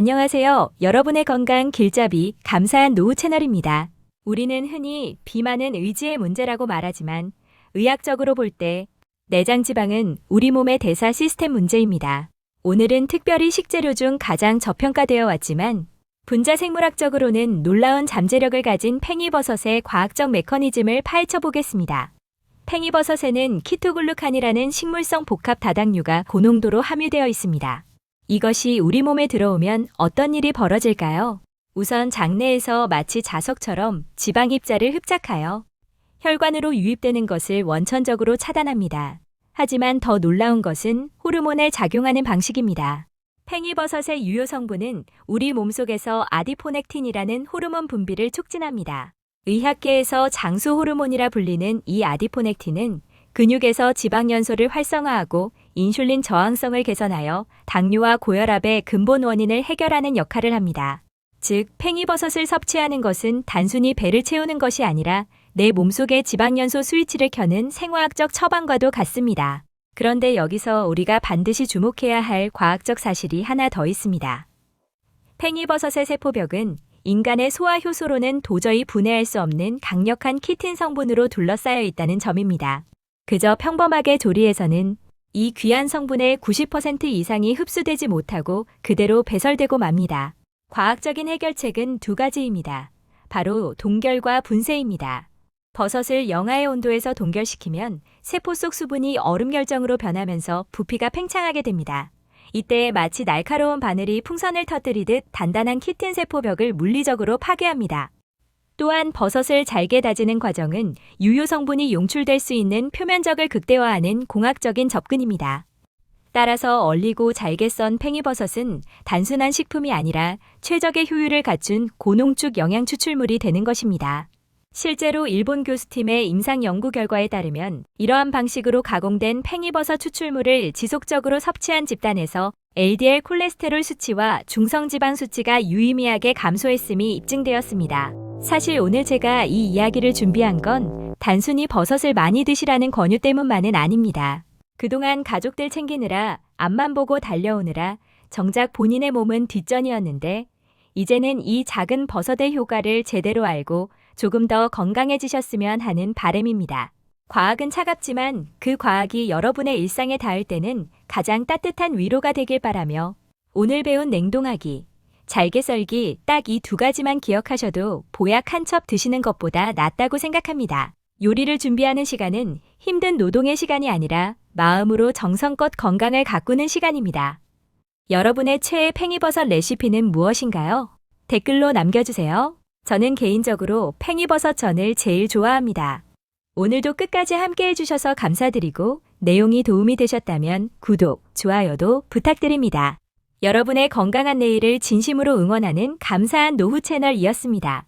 안녕하세요. 여러분의 건강 길잡이 감사한 노후 채널입니다. 우리는 흔히 비만은 의지의 문제라고 말하지만 의학적으로 볼 때 내장 지방은 우리 몸의 대사 시스템 문제입니다. 오늘은 특별히 식재료 중 가장 저평가되어 왔지만 분자 생물학적으로는 놀라운 잠재력을 가진 팽이버섯의 과학적 메커니즘을 파헤쳐 보겠습니다. 팽이버섯에는 키토글루칸이라는 식물성 복합 다당류가 고농도로 함유되어 있습니다. 이것이 우리 몸에 들어오면 어떤 일이 벌어질까요? 우선 장내에서 마치 자석처럼 지방 입자를 흡착하여 혈관으로 유입되는 것을 원천적으로 차단합니다. 하지만 더 놀라운 것은 호르몬에 작용하는 방식입니다. 팽이버섯의 유효 성분은 우리 몸속에서 아디포넥틴이라는 호르몬 분비를 촉진합니다. 의학계에서 장수 호르몬이라 불리는 이 아디포넥틴은 근육에서 지방 연소를 활성화하고 인슐린 저항성을 개선하여 당뇨와 고혈압의 근본 원인을 해결하는 역할을 합니다. 즉, 팽이버섯을 섭취하는 것은 단순히 배를 채우는 것이 아니라 내 몸속의 지방연소 스위치를 켜는 생화학적 처방과도 같습니다. 그런데 여기서 우리가 반드시 주목해야 할 과학적 사실이 하나 더 있습니다. 팽이버섯의 세포벽은 인간의 소화 효소로는 도저히 분해할 수 없는 강력한 키틴 성분으로 둘러싸여 있다는 점입니다. 그저 평범하게 조리해서는 이 귀한 성분의 90% 이상이 흡수되지 못하고 그대로 배설되고 맙니다. 과학적인 해결책은 두 가지입니다. 바로 동결과 분쇄입니다. 버섯을 영하의 온도에서 동결시키면 세포 속 수분이 얼음 결정으로 변하면서 부피가 팽창하게 됩니다. 이때 마치 날카로운 바늘이 풍선을 터뜨리듯 단단한 키틴 세포벽을 물리적으로 파괴합니다. 또한 버섯을 잘게 다지는 과정은 유효 성분이 용출될 수 있는 표면적을 극대화하는 공학적인 접근입니다. 따라서 얼리고 잘게 썬 팽이버섯은 단순한 식품이 아니라 최적의 효율을 갖춘 고농축 영양 추출물이 되는 것입니다. 실제로 일본 교수팀의 임상 연구 결과에 따르면 이러한 방식으로 가공된 팽이버섯 추출물을 지속적으로 섭취한 집단에서 LDL 콜레스테롤 수치와 중성지방 수치가 유의미하게 감소했음이 입증되었습니다. 사실 오늘 제가 이 이야기를 준비한 건 단순히 버섯을 많이 드시라는 권유 때문만은 아닙니다. 그동안 가족들 챙기느라 앞만 보고 달려오느라 정작 본인의 몸은 뒷전이었는데 이제는 이 작은 버섯의 효과를 제대로 알고 조금 더 건강해지셨으면 하는 바램입니다. 과학은 차갑지만 그 과학이 여러분의 일상에 닿을 때는 가장 따뜻한 위로가 되길 바라며 오늘 배운 냉동하기, 잘게 썰기 딱 이 두 가지만 기억하셔도 보약 한 첩 드시는 것보다 낫다고 생각합니다. 요리를 준비하는 시간은 힘든 노동의 시간이 아니라 마음으로 정성껏 건강을 가꾸는 시간입니다. 여러분의 최애 팽이버섯 레시피는 무엇인가요? 댓글로 남겨주세요. 저는 개인적으로 팽이버섯 전을 제일 좋아합니다. 오늘도 끝까지 함께 해주셔서 감사드리고 내용이 도움이 되셨다면 구독, 좋아요도 부탁드립니다. 여러분의 건강한 내일을 진심으로 응원하는 감사한 노후 채널이었습니다.